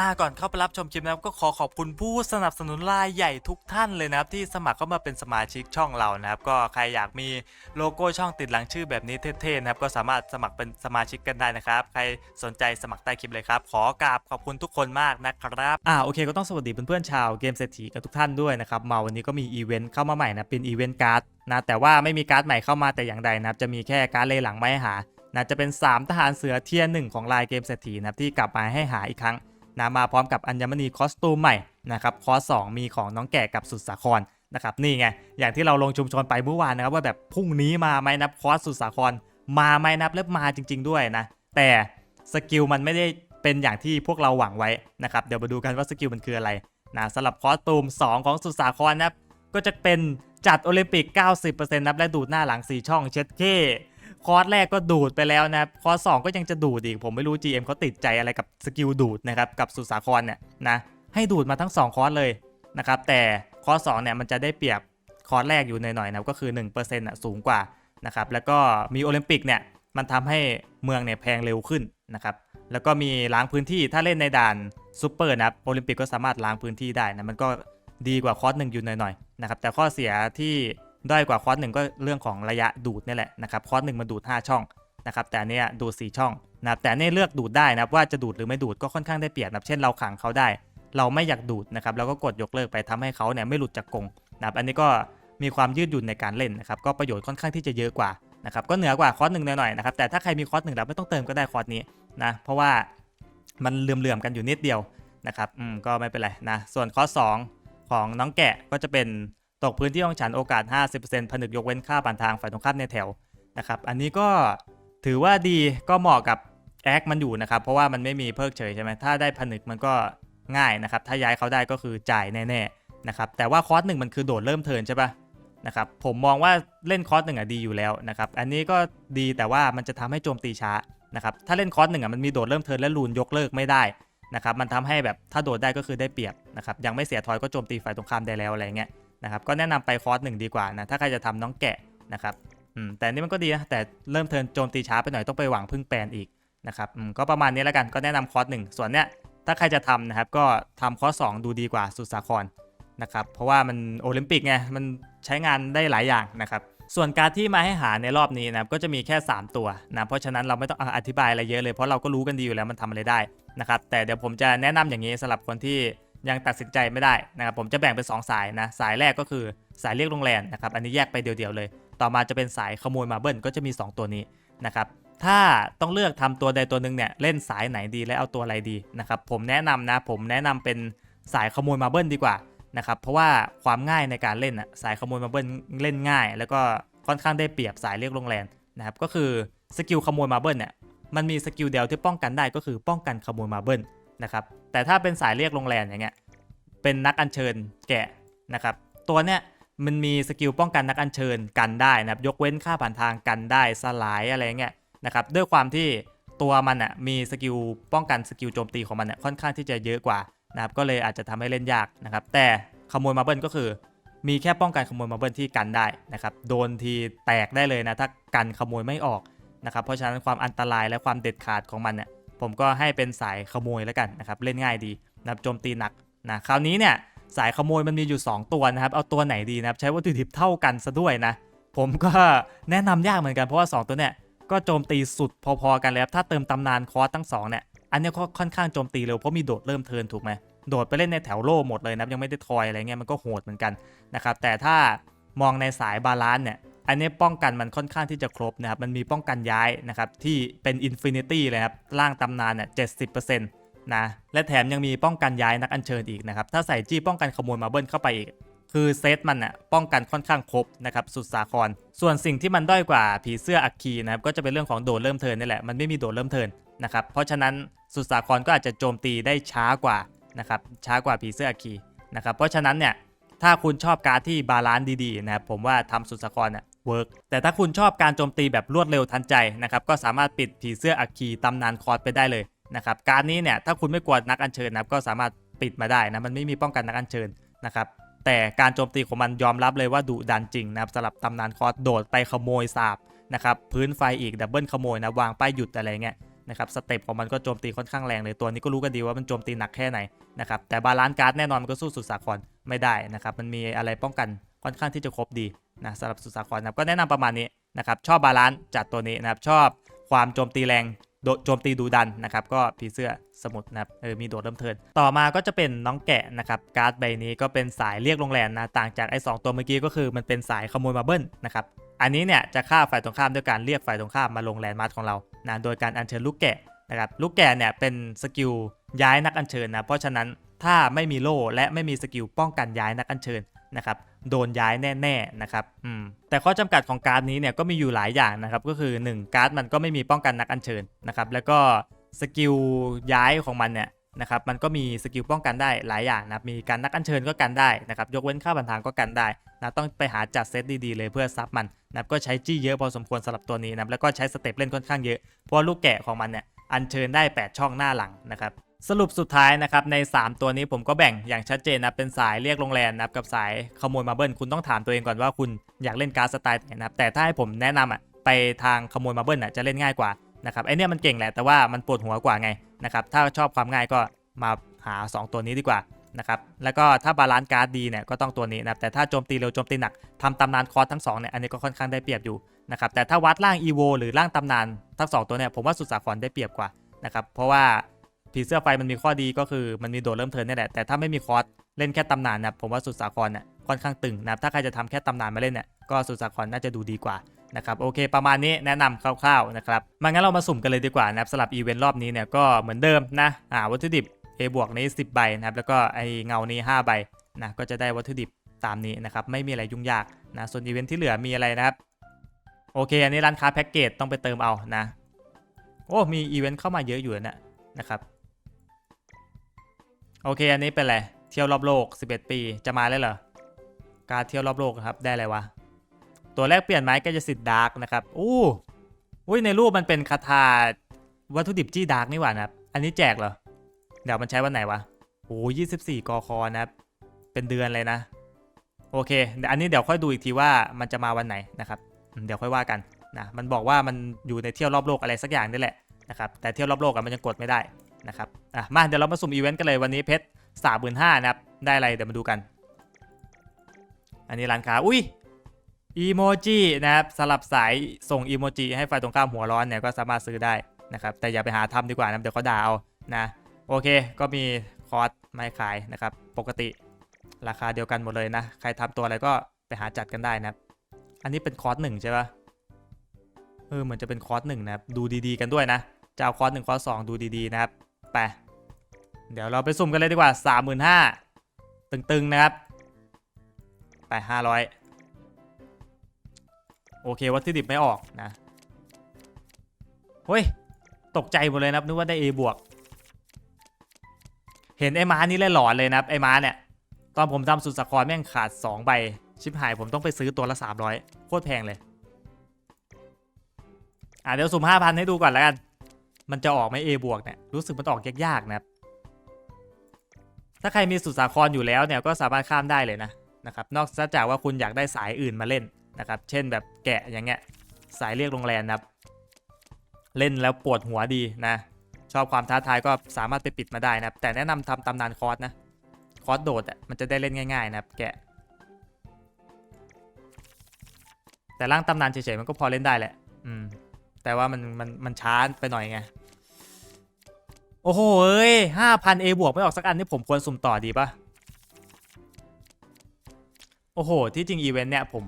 อ่าก่อนเข้าไปรับชมคลิปนะครับก็ขอขอบคุณผู้สนับสนุนรายใหญ่ทุกท่านเลยนะครับที่สมัครเข้ามาเป็นสมาชิกช่องเรานะครับก็ใครอยากมีโลโก้ช่องติดหลังชื่อแบบนี้เท่ๆนะครับก็สามารถสมัครเป็นสมาชิกกันได้นะครับใครสนใจสมัครใต้คลิปเลยครับขอกราบขอบคุณทุกคนมากนะครับอ่าโอเคก็ต้องสวัสดีเพื่อนๆชาวเกมเศรษฐีกันทุกท่านด้วยนะครับมาวันนี้ก็มีอีเวนต์เข้ามาใหม่นะเป็นอีเวนต์การ์ดนะแต่ว่าไม่มีการ์ดใหม่เข้ามาแต่อย่างใดนะครับจะมีแค่การ์ดเลหลังไม่ให้หานะจะเป็น 3 ทหารเสือเทียร์หนึ่งของลายเกมเศรษฐีนะครับที่กลับมาให้หาอีกครั้ง นะมาพร้อมกับอัญมณีคอสตูมใหม่นะครับคอสสองมีของน้องแก่กับสุดสาครนะครับนี่ไงอย่างที่เราลงชุมชนไปเมื่อวานนะครับว่าแบบพรุ่งนี้มาไหมนับคอสสุดสาครมาไหมนับแล้วมาจริง ๆ ด้วยนะแต่สกิลมันไม่ได้เป็นอย่างที่พวกเราหวังไว้นะครับเดี๋ยวมาดูกันว่าสกิลมันคืออะไรนะสำหรับคอสตูม 2 ของสุดสาครนะครับก็จะเป็นจัดโอลิมปิก 90%นับและดูดหน้าหลัง 4 ช่องเช็ดเค้ คอร์สแรกก็ดูดไปแล้วนะครับคอร์สสองก็ยังจะดูดอีก ผมไม่รู้ GM เขาติดใจอะไรกับสกิลดูดนะครับกับสุสาครเนี่ยนะให้ดูดมาทั้ง 2 คอร์สเลยนะครับแต่คอร์สสองเนี่ยมันจะได้เปรียบคอร์สแรกอยู่หน่อยๆนะก็คือ 1%อะสูงกว่านะครับแล้วก็มีโอลิมปิกเนี่ยมันทำให้เมืองเนี่ยแพงเร็วขึ้นนะครับแล้วก็มีล้างพื้นที่ถ้าเล่นในด่านซูเปอร์นะครับโอลิมปิกก็สามารถล้างพื้นที่ได้นะมันก็ดีกว่าคอร์สหนึ่งอยู่หน่อยๆนะครับแต่ข้อเสียที่ ด้อยกว่าคอร์สหนึ่งก็เรื่องของระยะดูดนี่แหละนะครับคอร์สหนึ่งมันดูด 5 ช่องนะครับแต่เนี้ยดูด 4 ช่องนะครับแต่เนี่ยเลือกดูดได้นะครับว่าจะดูดหรือไม่ดูดก็ค่อนข้างได้เปรียบนะครับเช่นเราขังเขาได้ เราไม่อยากดูดนะครับแล้วก็กดยกเลิกไปทำให้เขาเนี่ยไม่หลุดจากกรงนะครับอันนี้ก็มีความยืดหยุ่นในการเล่นนะครับก็ประโยชน์ค่อนข้างที่จะเยอะกว่านะครับก็เหนือกว่าคอร์สหนึ่งหน่อยๆนะครับแต่ถ้าใครมีคอร์สหนึ่งแล้วไม่ต้องเติมก็ได้คอร์สนี้นะเพราะว่ามันเหลื่อมๆกันอยู่นิดเดียวนะครับอืมก็ไม่เป็นไรนะส่วนคอร์สสองของน้องแกะก็จะเป็น ตกพื้นที่ของฉันโอกาส 50%ผนึกยกเว้นค่าผ่านทางฝ่ายตรงข้ามในแถวนะครับอันนี้ก็ถือว่าดีก็เหมาะกับแอคมันอยู่นะครับ เพราะว่ามันไม่มีเพิกเฉยใช่ไหมถ้าได้ผนึกมันก็ง่ายนะครับ ถ้าย้ายเขาได้ก็คือจ่ายแน่ๆนะครับแต่ว่าคอร์สหนึ่งมันคือโดดเริ่มเทินใช่ปะนะครับผมมองว่าเล่นคอร์สหนึ่งอะดีอยู่แล้วนะครับอันนี้ก็ดีแต่ว่ามันจะทำให้โจมตีช้านะครับถ้าเล่นคอร์สหนึ่งอะมันมีโดดเริ่มเทินและลูนยกเลิกไม่ได้นะครับมันทำให้แบบถ้าโดดได้ก็คือได้เปรียบนะครับยังไม่เสียทอยก็โจมตีฝ่ายตรงข้ามได้แล้วอะไรเงี้ย นะครับก็แนะนำไปคอร์สหนึ่งดีกว่านะถ้าใครจะทำน้องแกะนะครับอืมแต่นี่มันก็ดีนะแต่เริ่มเทินโจมตีช้าไปหน่อยต้องไปหวังพึ่งแปลนอีกนะครับอืมก็ประมาณนี้แล้วกันก็แนะนำคอร์สหนึ่งส่วนเนี้ยถ้าใครจะทำนะครับก็ทำคอร์สสองดูดีกว่าสุดสาครนะครับเพราะว่ามันโอลิมปิกไงมันใช้งานได้หลายอย่างนะครับส่วนการที่มาให้หาในรอบนี้นะครับก็จะมีแค่ 3 ตัวนะเพราะฉะนั้นเราไม่ต้องอธิบายอะไรเยอะเลยเพราะเราก็รู้กันดีอยู่แล้วมันทำอะไรได้นะครับแต่เดี๋ยวผมจะแนะนำอย่างนี้สำหรับคนที่ ยังตัดสินใจไม่ได้นะครับผมจะแบ่งเป็น 2 สายนะสายแรกก็คือสายเรียกโรงแรมนะครับอันนี้แยกไปเดียวๆเลย ต่อมาจะเป็นสายขโมยมาเบิลก็จะมี 2 ตัวนี้นะครับถ้าต้องเลือกทำตัวใดตัวหนึ่งเนี่ยเล่นสายไหนดีและเอาตัวอะไรดีนะครับผมแนะนำนะผมแนะนำเป็นสายขโมยมาเบิลดีกว่านะครับเพราะว่าความง่ายในการเล่นอะสายขโมยมาเบิลเล่นง่าย แล้วก็ค่อนข้างได้เปรียบสายเรียกโรงแรมนะครับก็คือสกิลขโมยมาเบิลเนี่ยมันมีสกิลเดียวที่ป้องกันได้ก็คือป้องกันขโมยมาเบิล นะครับ แต่ถ้าเป็นสายเรียกโรงแรมอย่างเงี้ย เป็นนักอัญเชิญแกะนะครับ ตัวเนี้ยมันมีสกิลป้องกันนักอัญเชิญกันได้นะครับ ยกเว้นค่าผ่านทางกันได้สลายอะไรเงี้ยนะครับ ด้วยความที่ตัวมันอะมีสกิลป้องกันสกิลโจมตีของมันอะค่อนข้างที่จะเยอะกว่านะครับ ก็เลยอาจจะทำให้เล่นยากนะครับ แต่ขโมยมาเบิลก็คือ มีแค่ป้องกันขโมยมาเบิลที่กันได้นะครับ โดนทีแตกได้เลยนะถ้ากันขโมยไม่ออกนะครับ เพราะฉะนั้นความอันตรายและความเด็ดขาดของมันเนี่ย ผมก็ให้เป็นสายขโมยแล้วกันนะครับเล่นง่ายดีนะครับโจมตีหนักนะคราวนี้เนี่ยสายขโมยมันมีอยู่ 2 ตัวนะครับ เอาตัวไหนดีนะครับใช้วัตถุดิบเท่ากันซะด้วยนะ ผมก็แนะนำยากเหมือนกันเพราะว่า 2 ตัวเนี่ยก็โจมตีสุดพอๆกันเลยครับถ้าเติมตำนานคอร์สทั้งสองเนี่ยอันนี้ก็ค่อนข้างโจมตีเร็วเพราะมีโดดเริ่มเทินถูกไหมโดดไปเล่นในแถวโล่หมดเลยนะยังไม่ได้ทอยอะไรเงี้ยมันก็โหดเหมือนกันนะครับแต่ถ้ามองในสายบาลานซ์เนี่ย อันนี้ป้องกันมันค่อนข้างที่จะครบนะครับ มันมีป้องกันย้ายนะครับ ที่เป็นอินฟินิตี้เลยครับ ร่างตำนานเนี่ยเจ็ดสิบเปอร์เซ็นต์นะ และแถมยังมีป้องกันย้ายนักอัญเชิญอีกนะครับ ถ้าใส่จี้ป้องกันขโมยมาเบิลเข้าไปอีก คือเซตมันอะป้องกันค่อนข้างครบนะครับ สุดสาคร ส่วนสิ่งที่มันด้อยกว่าผีเสื้ออัคคีนะครับ ก็จะเป็นเรื่องของโดดเริ่มเทินนี่แหละ มันไม่มีโดดเริ่มเทินนะครับ เพราะฉะนั้นสุดสาครก็อาจจะโจมตีได้ช้ากว่านะครับช้ากว่าผีเสื้ออัคคีนะครับ เพราะฉะนั้นเนี่ยถ้าคุณชอบการที่บาลานซ์ดีๆนะครับผมว่าทำสุดสาครเนี่ย เวิร์กแต่ถ้าคุณชอบการโจมตีแบบรวดเร็วทันใจนะครับก็สามารถปิดผีเสื้ออัคคีตำนานคอร์สไปได้เลยนะครับการนี้เนี่ยถ้าคุณไม่กลัวนักอัญเชิญนะก็สามารถปิดมาได้นะมันไม่มีป้องกันนักอัญเชิญนะครับแต่การโจมตีของมันยอมรับเลยว่าดุดันจริงนะครับสำหรับตำนานคอร์สโดดไปขโมยสาบนะครับพื้นไฟอีกดับเบิลขโมยนะวางป้ายหยุดอะไรเงี้ยนะครับสเต็ปของมันก็โจมตีค่อนข้างแรงเลยตัวนี้ก็รู้กันดีว่ามันโจมตีหนักแค่ไหนนะครับแต่บาลานซ์การ์ดแน่นอนมันก็สู้สุดสาครไม่ได้นะครับมันมีอะไรป้องกันค่อนข้างที่จะครบดี นะสำหรับสุสาครนะครับก็แนะนำประมาณนี้นะครับชอบบาลานซ์จัดตัวนี้นะครับชอบความโจมตีแรงโดโจมตีดูดันนะครับก็ผีเสื้อสมุดนะครับเออมีโดดเริ่มเทินต่อมาก็จะเป็นน้องแกะนะครับการ์ดใบนี้ก็เป็นสายเรียกโรงแรมนะต่างจากไอ้สองตัวเมื่อกี้ก็คือมันเป็นสายขโมยมาเบิ้ลนะครับอันนี้เนี่ยจะฆ่าฝ่ายตรงข้ามด้วยการเรียกฝ่ายตรงข้ามมาลงแลนด์มาร์คของเรานะโดยการอัญเชิญลูกแกะนะครับลูกแกะเนี่ยเป็นสกิลย้ายนักอัญเชิญนะเพราะฉะนั้นถ้าไม่มีโล่และไม่มีสกิลป้องกันย้ายนักอัญเชิญนะครับ โดนย้ายแน่ๆนะครับอืมแต่ข้อจำกัดของการ์ดนี้เนี่ยก็มีอยู่หลายอย่างนะครับก็คือ 1 การ์ดมันก็ไม่มีป้องกันนักอัญเชิญนะครับแล้วก็สกิลย้ายของมันเนี่ยนะครับมันก็มีสกิลป้องกันได้หลายอย่างนะครับมีการนักอัญเชิญก็กันได้นะครับยกเว้นค่าบันทางก็กันได้นะต้องไปหาจัดเซตดีๆเลยเพื่อซับมันนะก็ใช้จี้เยอะพอสมควรสำหรับตัวนี้นะแล้วก็ใช้สเต็ปเล่นค่อนข้างเยอะเพราะลูกแกะของมันเนี่ยอัญเชิญได้ 8 ช่องหน้าหลังนะครับ สรุปสุดท้ายนะครับใน 3 ตัวนี้ผมก็แบ่งอย่างชัดเจนนะเป็นสายเรียกโรงแรมนะครับกับสายขโมยมาเบิลคุณต้องถามตัวเองก่อนว่าคุณอยากเล่นการ์ดสไตล์ไหนนะครับแต่ถ้าให้ผมแนะนำอะไปทางขโมยมาเบิลอะจะเล่นง่ายกว่านะครับไอเนี้ยมันเก่งแหละแต่ว่ามันปวดหัวกว่าไงนะครับถ้าชอบความง่ายก็มาหา 2 ตัวนี้ดีกว่านะครับแล้วก็ถ้าบาลานซ์การ์ดดีเนี่ยก็ต้องตัวนี้นะครับแต่ถ้าโจมตีเร็วโจมตีหนักทำตำนานคอร์สทั้งสองเนี่ยอันนี้ก็ค่อนข้างได้เปรียบอยู่นะครับแต่ถ้าวัดร่างอีโวหรือร่างตำนานทั้งสองตัวเนี่ยผมว่าสุดสาครได้เปรียบกว่านะครับเพราะว่า ผีเสื้อไฟมันมีข้อดีก็คือมันมีโดดเริ่มเทิร์นนี่แหละแต่ถ้าไม่มีคอร์สเล่นแค่ตำนานนะผมว่าสุดสาครเนี่ยค่อนข้างตึงนะถ้าใครจะทำแค่ตำนานมาเล่นเนี่ยก็สุดสาครน่าจะดูดีกว่านะครับโอเคประมาณนี้แนะนำคร่าวๆนะครับมางั้นเรามาสุ่มกันเลยดีกว่านะครับสำหรับอีเวนต์รอบนี้เนี่ยก็เหมือนเดิมนะหาวัตถุดิบ A บวกนี้ 10 ใบนะครับแล้วก็ไอเงานี้ 5 ใบนะก็จะได้วัตถุดิบตามนี้นะครับไม่มีอะไรยุ่งยากนะส่วนอีเวนท์ที่เหลือมีอะไรนะครับโอเค อันนี้ร้านค้าแพ็กเกจต้องไปเติมเอานะ โอ้มีอีเวนต์เข้ามาเยอะอยู่นะนะครับ โอเค อันนี้เป็นอะไร เที่ยวรอบโลก 11 ปี จะมาแล้วเหรอ การเที่ยวรอบโลกครับ ได้อะไรวะ ตัวแรกเปลี่ยนไม้ก็จะสิทธิ์ดาร์กนะครับ อู้อุ้ยในรูปมันเป็นคาถาวัตถุดิบจี้ดาร์กนี่หว่านะครับ อันนี้แจกเหรอ เดี๋ยวมันใช้วันไหนวะโอ้ยี่สิบสี่กคอนะครับ เป็นเดือนเลยนะ โอเค อันนี้เดี๋ยวค่อยดูอีกทีว่ามันจะมาวันไหนนะครับ เดี๋ยวค่อยว่ากันนะ มันบอกว่ามันอยู่ในเที่ยวรอบโลกอะไรสักอย่างนี่แหละนะครับ แต่เที่ยวรอบโลกอะมันยังกดไม่ได้ นะครับอะมาเดี๋ยวเรามาสุ่มอีเวนต์กันเลยวันนี้เพชรสามหมื่นห้านะครับ ได้อะไรเดี๋ยวมาดูกัน อันนี้ร้านค้าอุ้ยอีโมจินะครับสลับสายส่งอีโมจิให้ฝ่ายตรงข้ามหัวร้อนเนี่ยก็สามารถซื้อได้นะครับแต่อย่าไปหาทำดีกว่านะเดี๋ยวเขาด่าเอานะโอเคก็มีคอร์สไม้ขายนะครับปกติราคาเดียวกันหมดเลยนะ ใครทำตัวอะไรก็ไปหาจัดกันได้นะครับอันนี้เป็นคอร์สหนึ่งใช่ปะเออเหมือนจะเป็นคอร์สหนึ่งนะครับดูดีๆกันด้วยนะจะเอาคอร์สหนึ่งคอร์สสองดูดีๆนะครับ ไป เดี๋ยวเราไปสุ่มกันเลยดีกว่าสามหมื่นห้าตึงๆ นะครับ ไปห้าร้อยโอเค วัตถุดิบไม่ออกนะเฮ้ย ตกใจหมดเลยนะนึกว่าได้ A บวก เห็นไอ้ม้านี่เล่นหลอนเลยนะไอ้ม้าเนี่ย ตอนผมทำสุดสครแม่งขาด 2 ใบ ชิบหายผมต้องไปซื้อตัวละ 300 โคตรแพงเลย อะเดี๋ยวสุ่ม5,000 ให้ดูก่อนแล้วกัน มันจะออกไหม A บวกเนี่ยรู้สึกมันออกยากๆนะครับถ้าใครมีสุดสาครอยู่แล้วเนี่ยก็สามารถข้ามได้เลยนะนะครับนอกจากว่าคุณอยากได้สายอื่นมาเล่นนะครับ เช่นแบบแกะอย่างเงี้ยสายเรียกโรงแรมนะครับ เล่นแล้วปวดหัวดีนะ ชอบความท้าทายก็สามารถไปปิดมาได้นะครับ แต่แนะนำทำตำนานคอร์สนะคอร์สโดดอะมันจะได้เล่นง่าย ๆ นะครับ แกะ แต่ร่างตำนานเฉยๆมันก็พอเล่นได้แหละ อืม แต่ว่ามันมันมันช้าไปหน่อยไง โอ้โหเอ้ยห้าพันเอบวกไม่ออกสักอันนี่ผมควรสุ่มต่อดีปะโอ้โห ที่จริงอีเวนต์เนี่ยผม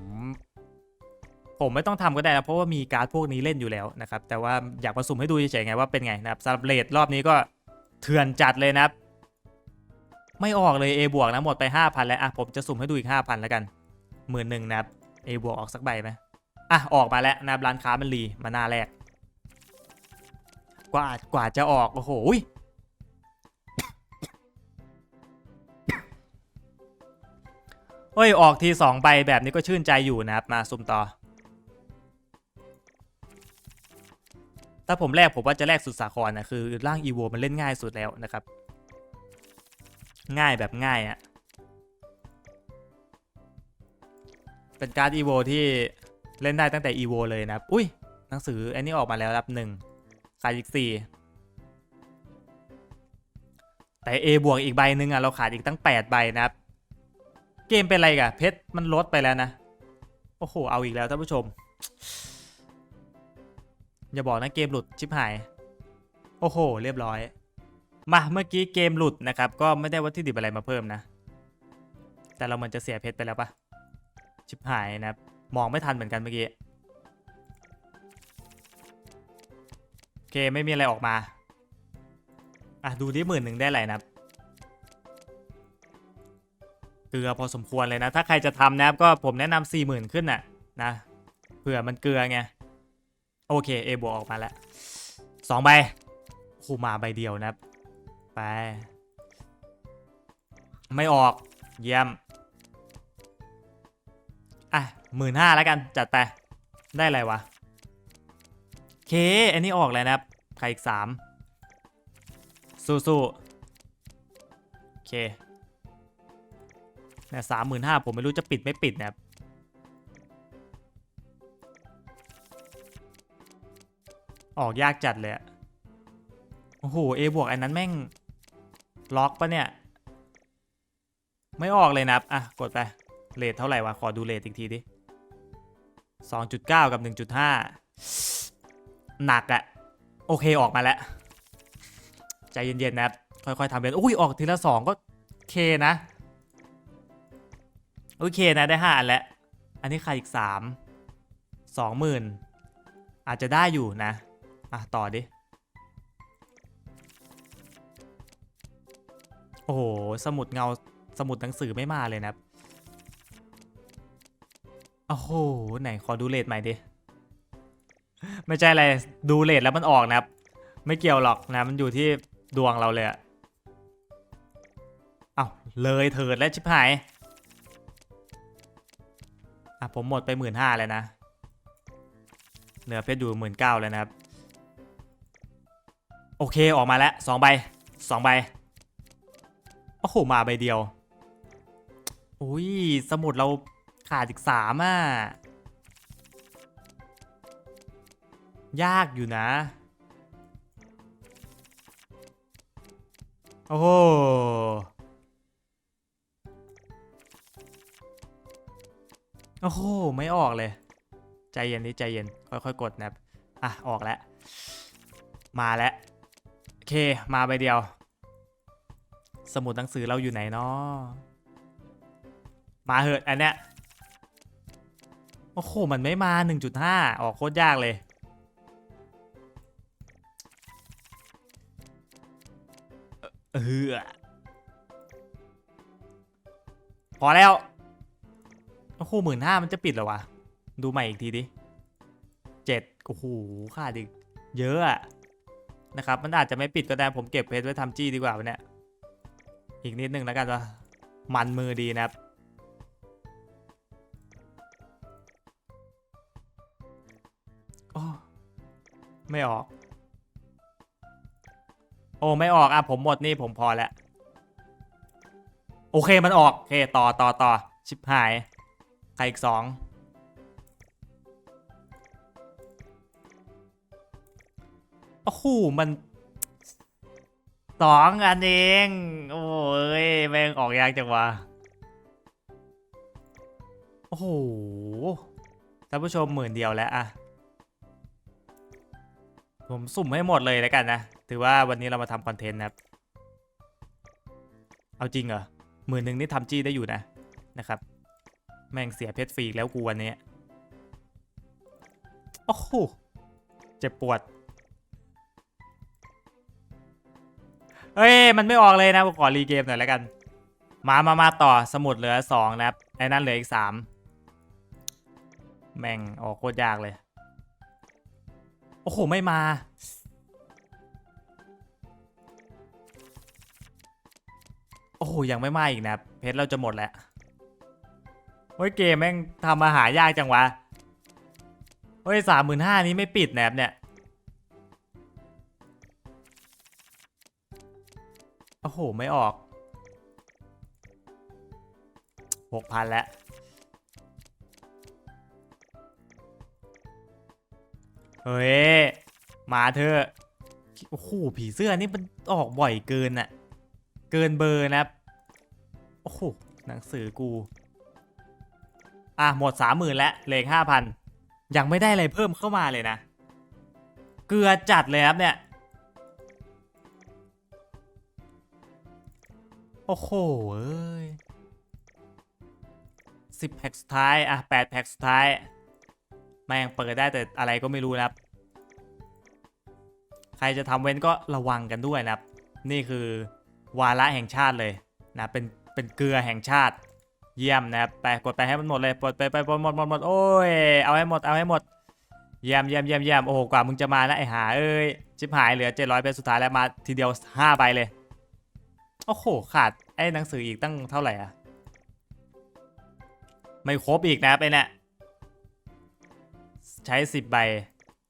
ผมไม่ต้องทำก็ได้นะเพราะว่ามีการ์ดพวกนี้เล่นอยู่แล้วนะครับ แต่ว่าอยากมาสุ่มให้ดูเฉยๆไงว่าเป็นไงนะครับสำหรับเลทรอบนี้ก็เถื่อนจัดเลยนะครับ ไม่ออกเลย A บวกนะหมดไป 5,000 แล้วอะผมจะสุ่มให้ดูอีก 5,000 แล้วกันหมื่นหนึ่งนะครับ A บวกออกสักใบไหม อะออกมาแล้วนะร้านค้ามันรีมาหน้าแรก กว่ากว่าจะออก โอ้โหเฮ้ย ออกทีสองใบแบบนี้ก็ชื่นใจอยู่นะครับ มาสุ่มต่อ ถ้าผมแรกผมว่าจะแรกสุดสาครนะคือร่างอีโวมันเล่นง่ายสุดแล้วนะครับ ง่ายแบบง่ายอะ่ะเป็นการ์ดอีโวที่ เล่นได้ตั้งแต่อีโวเลยนะครับ อุ้ย หนังสืออันนี้ออกมาแล้วรับหนึ่งขาดอีกสี่แต่ A บวกอีกใบหนึ่งอะ เราขาดอีกตั้ง 8 ใบนะครับ เกมเป็นไรกะเพชรมันลดไปแล้วนะ โอ้โห เอาอีกแล้วท่านผู้ชม อย่าบอกนะเกมหลุดชิบหาย โอ้โห เรียบร้อย มาเมื่อกี้เกมหลุดนะครับ ก็ไม่ได้วัตถุดิบอะไรมาเพิ่มนะ แต่เราเหมือนจะเสียเพชรไปแล้วปะชิบหายนะครับ มองไม่ทันเหมือนกันเมื่อกี้ โอเค ไม่มีอะไรออกมา อะ ดูที่หมื่นหนึ่งได้ไรนะครับเกลือพอสมควรเลยนะ ถ้าใครจะทำนะครับก็ผมแนะนำสี่หมื่นขึ้นน่ะนะเผื่อมันเกลือไง โอเค A บวกออกมาแล้วสองใบคูมาใบเดียวนะครับ ไป ไม่ออกเยี่ยม อะหมื่นห้าแล้วกันจัดไป ได้อะไรวะเค อันนี้ออกเลยนะครับใครอีกสามสู้ๆโอเคเนี่ยสามหมื่นห้าผมไม่รู้จะปิดไม่ปิดนะครับออกยากจัดเลยโอ้โห A บวกอันนั้นแม่ง ล็อกปะเนี่ย ไม่ออกเลยนะครับอะ กดไป เลทเท่าไหร่วะ ขอดูเลทอีกทีดิ2.9 กับ 1.5 หนักอะโอเคออกมาแล้ว ใจเย็นๆนะครับ ค่อยๆทำเรียนอุ้ยออกทีละ 2 ก็เคนะโอเคนะได้5อันแล้ว อันนี้ใครอีก 3 20,000 อาจจะได้อยู่นะ อะ ต่อดิ โอ้โห สมุดเงาสมุดหนังสือไม่มาเลยนะครับ โอ้โห ไหนขอดูเลทใหม่ดิ ไม่ใช่อะไร ดูเลทแล้วมันออกนะครับ ไม่เกี่ยวหรอกนะ มันอยู่ที่ดวงเราเลยอะเอาเลยเถิดแล้วชิบหาย อะผมหมดไปหมื่นห้าเลยนะ เหลือเพชรอยู่หมื่นเก้าเลยนะครับ โอเคออกมาแล้วสองใบสองใบ โอ้โห มาใบเดียว อุ้ย สมุดเรา ขาดอีกสามอะ ยากอยู่นะ โอ้โหโอ้โห ไม่ออกเลย ใจเย็นดิใจเย็น ค่อยๆ กดนะครับ อะ ออกแล้ว มาแล้ว โอเค มาใบเดียว สมุดหนังสือเราอยู่ไหนเนาะมาเหอะอันเนี้ย โอ้โห มันไม่มา 1.5 ออกโคตรยากเลย เออพอแล้ว โอ้โหหมื่นห้ามันจะปิดหรอวะ ดูใหม่อีกทีดิเจ็ดโอ้โหขาดอีกเยอะอะนะครับ มันอาจจะไม่ปิดก็ได้ผมเก็บเพชรไว้ทำจี้ดีกว่าวันเนี้ยอีกนิดนึงแล้วกันว่ามันมือดีนะครับ ไม่ออก โอ้ไม่ออกอะผมหมดนี่ผมพอแล้ว โอเคมันออก โอเคต่อต่อต่อชิบหาย ใครอีกสองโอ้โหมันสองอันเอง โอ้ยแม่งออกยากจังวะโอ้โหท่านผู้ชมหมื่นเดียวแล้วอะ ผมสุ่มให้หมดเลยแล้วกันนะ ถือว่าวันนี้เรามาทำคอนเทนต์นะครับ เอาจริงเหรอหมื่นหนึ่งนี่ทำจี้ได้อยู่นะนะครับ แม่งเสียเพชรฟรีแล้วกูวันนี้โอ้โหเจ็บปวดเฮ้ยมันไม่ออกเลยนะขอรีเกมหน่อยแล้วกัน มามามาต่อสมุดเหลือสองนะครับไอ้นั่นเหลืออีกสามแม่งออกโคตรยากเลย อ้โห ไม่มา โอ้โห ยังไม่มาอีกนะเพชรเราจะหมดแล้วเฮ้ยเกมแม่งทำมาหายากจังวะเฮ้ยสามหมื่นห้านี้ไม่ปิดแนบเนี่ยโอ้โห ไม่ออกหกพันแล้ว เฮ้ย มาเถอะ โอ้โห ผีเสื้อนี่มันออกบ่อยเกินอะเกินเบอร์นะครับ โอ้โห หนังสือกู อะ หมดสามหมื่นแล้วเลือห้าพัน ยังไม่ได้อะไรเพิ่มเข้ามาเลยนะ เกลือจัดเลยครับเนี่ย โอ้โห เอ้ยสิบแพ็กสุดท้าย อะแปดแพ็กสุดท้าย แม่งเปิดได้แต่อะไรก็ไม่รู้นะครับ ใครจะทำเว้นก็ระวังกันด้วยนะครับ นี่คือวาระแห่งชาติเลยนะเป็นเป็นเกลือแห่งชาติ เยี่ยมนะครับไปกดไปให้มันหมดเลยกดไปไปหมดหมดหมดโอ้ยเอาให้หมดเอาให้หมดเยี่ยมเยี่ยมเยี่ยมเยี่ยมโอ้โหกว่ามึงจะมานะไอหาเอ้ยชิบหายเหลือ 700เป็นสุดท้ายแล้วมาทีเดียว5ใบเลยโอ้โหขาดไอ้หนังสืออีกตั้งเท่าไหร่อะไม่ครบอีกนะครับไอ้เนี่ย ช้ 10 ใบ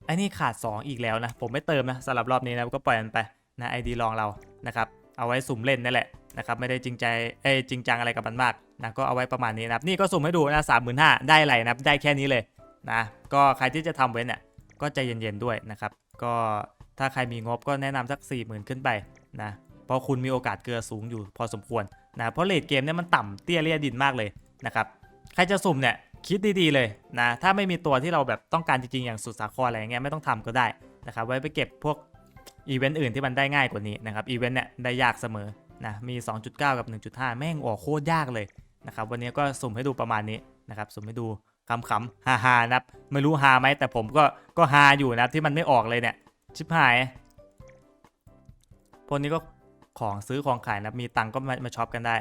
ไอ้นี่ขาด 2 อีกแล้วนะ ผมไม่เติมนะสำหรับรอบนี้นะก็ปล่อยมันไปนะไอดีลองเรานะครับเอาไว้สุ่มเล่นนั่นแหละนะครับไม่ได้จริงใจเอ้จริงจังอะไรกับมันมากนะก็เอาไว้ประมาณนี้นะครับนี่ก็สุ่มให้ดูนะสามหมื่นห้าได้อะไรนะได้แค่นี้เลยนะก็ใครที่จะทำเว้นเนี่ยก็ใจเย็นๆด้วยนะครับก็ถ้าใครมีงบก็แนะนำสัก4 0,000ขึ้นไปนะเพราะคุณมีโอกาสเกลือสูงอยู่พอสมควรนะเพราะเลดเกมเนี่ยมันต่ำเตี้ยเลียดินมากเลยนะครับใครจะสุ่มเนี่ย คิดดีๆเลยนะ ถ้าไม่มีตัวที่เราแบบต้องการจริงๆ อย่างสุดสาครอะไรอย่างเงี้ยไม่ต้องทำก็ได้นะครับ ไว้ไปเก็บพวกอีเวนต์อื่นที่มันได้ง่ายกว่านี้นะครับ อีเวนต์เนี่ยได้ยากเสมอนะ มี 2.9 กับ 1.5 แม่งออกโคตรยากเลยนะครับ วันนี้ก็สุ่มให้ดูประมาณนี้นะครับ สุ่มให้ดูขำๆฮาๆนะครับ ไม่รู้ฮาไหมแต่ผมก็ก็ฮาอยู่นะที่มันไม่ออกเลยเนี่ย ชิบหาย พวกนี้ก็ของซื้อของขายนะ มีตังก็มามาช็อปกันได้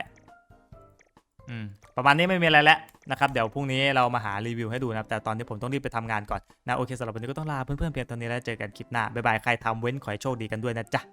อืมประมาณนี้ไม่มีอะไรแล้วนะครับเดี๋ยวพรุ่งนี้เรามาหารีวิวให้ดูนะครับแต่ตอนนี้ผมต้องรีบไปทำงานก่อนนะโอเคสำหรับวันนี้ก็ต้องลาเพื่อนๆเพียงเท่านี้แล้วเจอกันคลิปหน้าบ๊ายบายใครทำเว้นขอให้โชคดีกันด้วยนะจ๊ะ